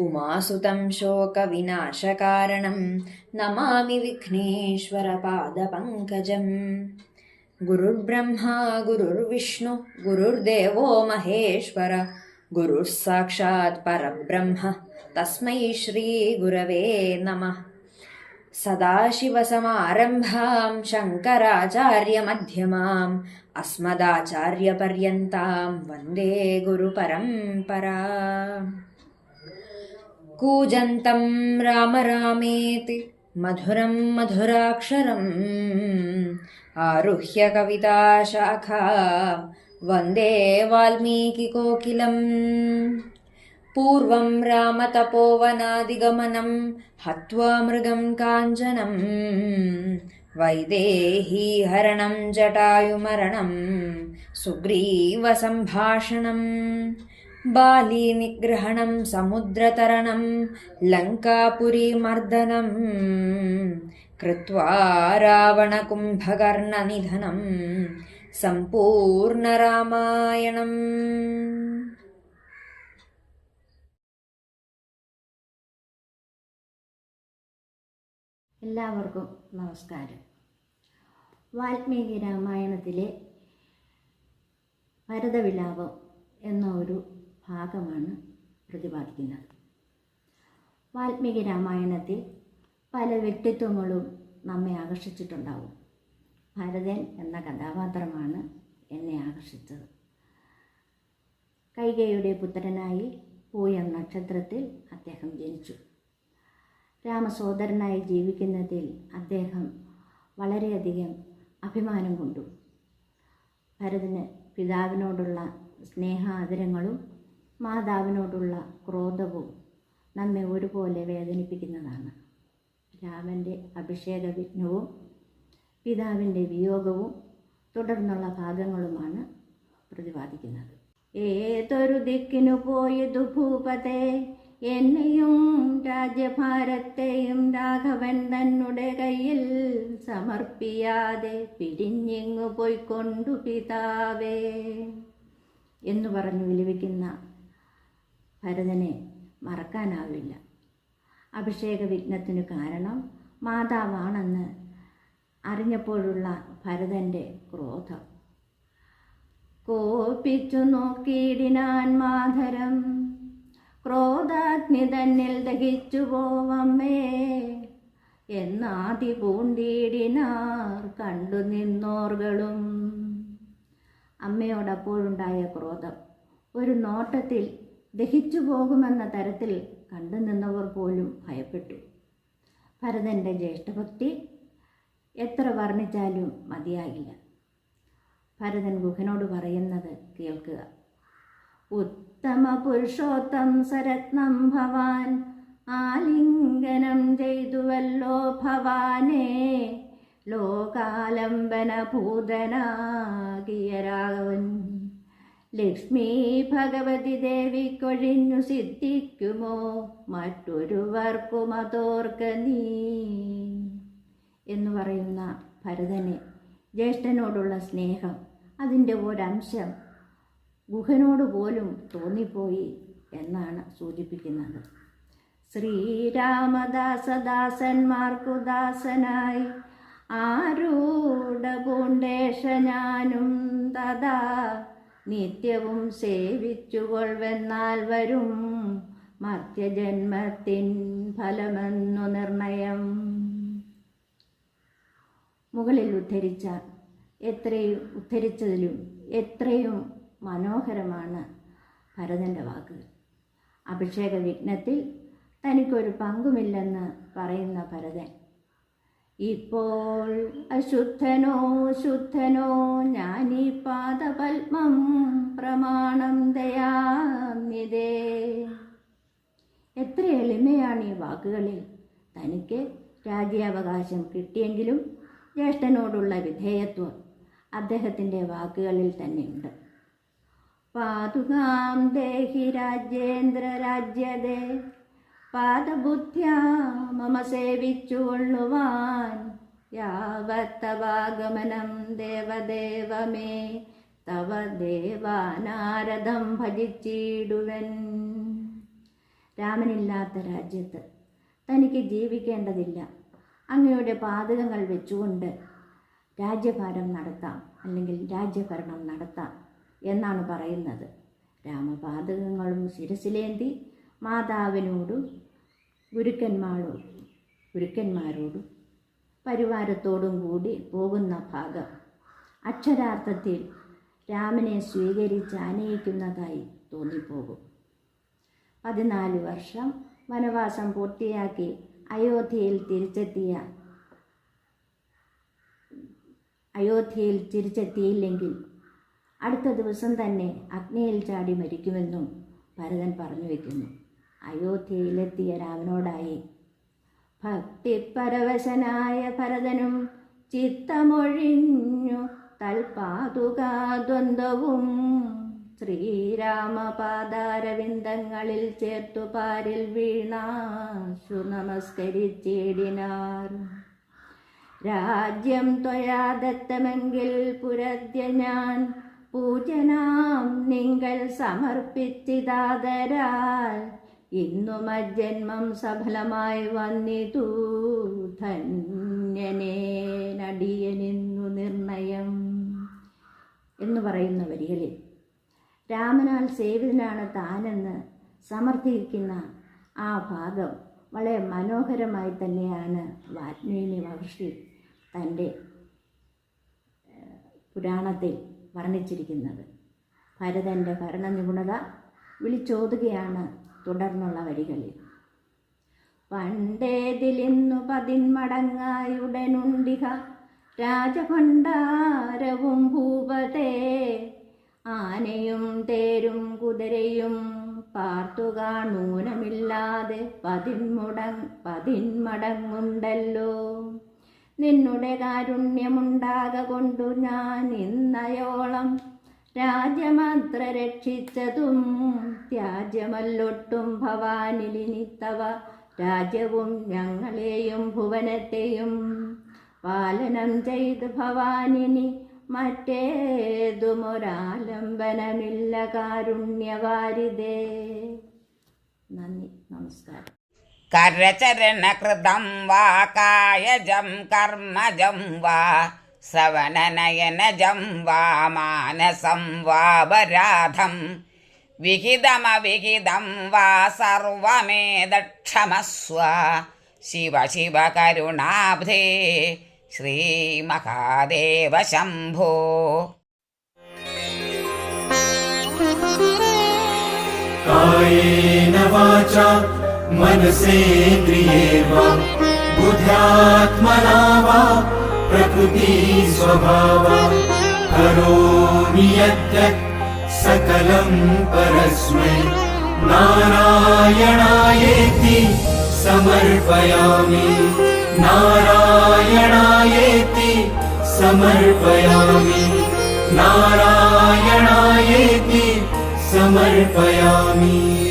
उमासुतं शोकविनाशकारणं नमामि विघ्नेश्वरपादपङ्कजम्। गुरुर्ब्रह्मा गुरुर्विष्णु गुरुर्देवो महेश्वर गुरुः साक्षात् परब्रह्म तस्मै श्रीगुरवे नमः। सदाशिवसमारम्भां शङ्कराचार्यमध्यमाम् अस्मदाचार्यपर्यन्तां वन्दे गुरुपरम्परा कूजन्तं राम रामेति मधुरं मधुराक्षरम्। आरुह्य कविताशाखा वन्दे वाल्मीकिकोकिलम् पूर्वं रामतपोवनादिगमनं हत्वा मृगं काञ्चनं वैदेहीहरणं जटायुमरणं सुग्रीवसम्भाषणं ബാലീനിഗ്രഹണം സമുദ്രതരണം ലങ്കാപുരീമർദ്ദനം കൃത്വാ രാവണകുംഭകർണനിധനം സമ്പൂർണരാമായണം. എല്ലാവർക്കും നമസ്കാരം. വാൽമീകി രാമായണത്തിലെ ഭരതവിലാപം എന്ന ഒരു ഭാഗമാണ് പ്രതിപാദിക്കുന്നത്. വാൽമീകി രാമായണത്തിൽ പല വ്യക്തിത്വങ്ങളും നമ്മെ ആകർഷിച്ചിട്ടുണ്ടാവും. ഭരതൻ എന്ന കഥാപാത്രമാണ് എന്നെ ആകർഷിച്ചത്. കൈകയുടെ പുത്രനായി പൂയം നക്ഷത്രത്തിൽ അദ്ദേഹം ജനിച്ചു. രാമസോദരനായി ജീവിക്കുന്നതിൽ അദ്ദേഹം വളരെയധികം അഭിമാനം കൊണ്ടു. ഭരതന് പിതാവിനോടുള്ള സ്നേഹാദരങ്ങളും മാതാവിനോടുള്ള ക്രോധവും നമ്മെ ഒരുപോലെ വേദനിപ്പിക്കുന്നതാണ്. രാമന്റെ അഭിഷേക വിഘ്നവും പിതാവിന്റെ വിയോഗവും തുടർന്നുള്ള ഭാഗങ്ങളുമാണ് പ്രതിപാദിക്കുന്നത്. ഏതൊരു ദിക്കിനു പോയതു ഭൂപതേ എന്നെയും രാജ്യഭാരത്തെയും രാഘവൻ തന്നെ കയ്യിൽ സമർപ്പിയാതെ പിരിഞ്ഞിങ്ങു പോയിക്കൊണ്ടു പിതാവേ എന്ന് പറഞ്ഞു വിലപിക്കുന്ന ഭരതനെ മറക്കാനാവില്ല. അഭിഷേക വിഘ്നത്തിനു കാരണം മാതാവാണെന്ന് അറിഞ്ഞപ്പോഴുള്ള ഭരതന്റെ ക്രോധം. കോപിച്ചു നോക്കിയിടിനാൻ മാധരം ക്രോധാഗ്നി തന്നിൽ ദഹിച്ചു പോവമ്മേ. എന്നാതി പൂണ്ടിയിടിനാർ കണ്ടു നിന്നോർകളും. അമ്മയോടപ്പോഴുണ്ടായ ക്രോധം ഒരു നോട്ടത്തിൽ ദഹിച്ചു പോകുമെന്ന തരത്തിൽ കണ്ടു നിന്നവർ പോലും ഭയപ്പെട്ടു. ഭരതന്റെ ജ്യേഷ്ഠഭക്തി എത്ര വർണിച്ചാലും മതിയാകില്ല. ഭരതൻ ഗുഹനോട് പറയുന്നത് കേൾക്കുക. ഉത്തമ പുരുഷോത്തം സരത്നം ഭവാൻ ആലിംഗനം ചെയ്തുവല്ലോ ഭവാനേ ലോകാലംബന ഭൂതനാകിയ രാഘവൻ. ലക്ഷ്മി ഭഗവതി ദേവി കൊഴിഞ്ഞു സിദ്ധിക്കുമോ? മറ്റൊരുവർക്കും അതോർക്ക നീ എന്ന് പറയുന്ന ഭരതന് ജ്യേഷ്ഠനോടുള്ള സ്നേഹം അതിന്റെ ഒരംശം ഗുഹനോട് പോലും തോന്നിപ്പോയി എന്നാണ് സൂചിപ്പിക്കുന്നത്. ശ്രീരാമദാസദാസന്മാർക്കു ദാസനായി ആരൂഢ പൂണ്ടേഷ ഞാനും തഥാ നിത്യവും സേവിച്ചുകൊള്ളുവെന്നാൽ വരും മർത്യജന്മത്തിൻ ഫലമെന്നു നിർണയം. മുകളിൽ ഉദ്ധരിച്ച എത്രയും ഉദ്ധരിച്ചതിലും എത്രയും മനോഹരമാണ് ഭരതന്റെ വാക്കുകൾ അഭിഷേക വിഘ്നത്തിൽ തനിക്കൊരു പങ്കുമില്ലെന്ന് പറയുന്ന ഭരതൻ ഇപ്പോൾ അശുദ്ധനോ ശുദ്ധനോ ഞാനീ പാദപത്മം പ്രമാണം ദയാമിതേ എത്ര എളിമയാണ് ഈ വാക്കുകളിൽ. തനിക്ക് രാജ്യാവകാശം കിട്ടിയെങ്കിലും ജ്യേഷ്ഠനോടുള്ള വിധേയത്വം അദ്ദേഹത്തിന്റെ വാക്കുകളിൽ തന്നെയുണ്ട്. പാതുകാം ദേഹി രാജേന്ദ്ര രാജ്യതേ പാദബുദ്ധ്യാ മമ സേവിച്ചുകൊള്ളുവാൻ യാവത്തവാഗമനം ദേവദേവമേ തവ ദേവാനാരദം ഭജിച്ചിടുവൻ. രാമനില്ലാത്ത രാജ്യത്ത് തനിക്ക് ജീവിക്കേണ്ടതില്ല. അങ്ങയുടെ പാതകങ്ങൾ വെച്ചുകൊണ്ട് രാജ്യഭാരം നടത്താം അല്ലെങ്കിൽ രാജ്യഭരണം നടത്താം എന്നാണ് പറയുന്നത്. രാമപാതകങ്ങളും ശിരസിലേന്തി മാതാവിനോടും ഗുരുക്കന്മാരോടും ഗുരുക്കന്മാരോടും പരിവാരത്തോടും കൂടി പോകുന്ന ഭാഗം. അക്ഷരാർത്ഥത്തിൽ രാമനെ സ്വീകരിച്ച് ആനയിക്കുന്നതായി തോന്നിപ്പോകും. പതിനാല് വർഷം വനവാസം പൂർത്തിയാക്കി അയോധ്യയിൽ തിരിച്ചെത്തിയ അയോധ്യയിൽ തിരിച്ചെത്തിയില്ലെങ്കിൽ അടുത്ത ദിവസം തന്നെ അഗ്നിയിൽ ചാടി മരിക്കുമെന്നും ഭരതൻ പറഞ്ഞു വയ്ക്കുന്നു അയോധ്യയിലെത്തിയ രാമനോടായി ഭക്തിപരവശനായ ഭരതനും ചിത്തമൊഴിഞ്ഞു തൽപാതുകാദ്വന്ദ്വവും ശ്രീരാമപാദാരവിന്ദങ്ങളിൽ ചേർത്തു പാരിൽ വീണാശു നമസ്കരിച്ചിടിനാർ. രാജ്യം ത്വയാദത്തമെങ്കിൽ പുരദ്യ ഞാൻ പൂജനാം നിങ്ങൾ സമർപ്പിച്ചിതാതരാൽ ഇന്നു മജ്ജന്മം സഫലമായി വന്നിതു. ധന്യനേ നടിയനിന്നു നിർണയം എന്ന് പറയുന്ന വരികളിൽ രാമനാൽ സേവിതനാണ് താനെന്ന് സമർത്ഥിക്കുന്ന ആ ഭാഗം വളരെ മനോഹരമായി തന്നെയാണ് വാൽമീകി മഹർഷി തന്റെ പുരാണത്തിൽ വർണിച്ചിരിക്കുന്നത്. ഭരതന്റെ ഭരണനിപുണത വിളിച്ചോതുകയാണ് തുടർന്നുള്ള വരികളിൽ. പണ്ടേതിലിന്നു പതിന്മടങ്ങായുടനുണ്ടിക രാജഭണ്ഡാരവും ഭൂപതേ ആനയും തേരും കുതിരയും പാർത്തു കാണൂനമില്ലാതെ പതിന്മുട പതിന്മടങ്ങുണ്ടല്ലോ. നിന്നുടെ കാരുണ്യമുണ്ടാക കൊണ്ടു ഞാൻ ഇന്നയോളം രാജ്യമത്ര രക്ഷിച്ചതും ത്യാജ്യമല്ലൊട്ടും ഭവാനിലിനിത്തവ രാജ്യവും ഞങ്ങളെയും ഭുവനത്തെയും പാലനം ചെയ്ത് ഭവാനിനി മറ്റേതുമൊരാലംബനമില്ല കാരുണ്യവാരിതേ നന്ദി നമസ്കാരം करचरणकृतं वा कायजं कर्मजं वा सवननयनजं वा मानसं वा विहितमविहितं वा सर्वमेदक्षमस्व। शिव शिव करुणाब्धे श्रीमहादेव शम्भो। कायेन वाचा मनसेन्द्रिये वा बुद्ध्यात्मना वा प्रकृतिस्वभावा करोमि यद्यत् सकलं परस्मै। नारायणायेति समर्पयामि। नारायणायेति समर्पयामि। नारायणायेति समर्पयामि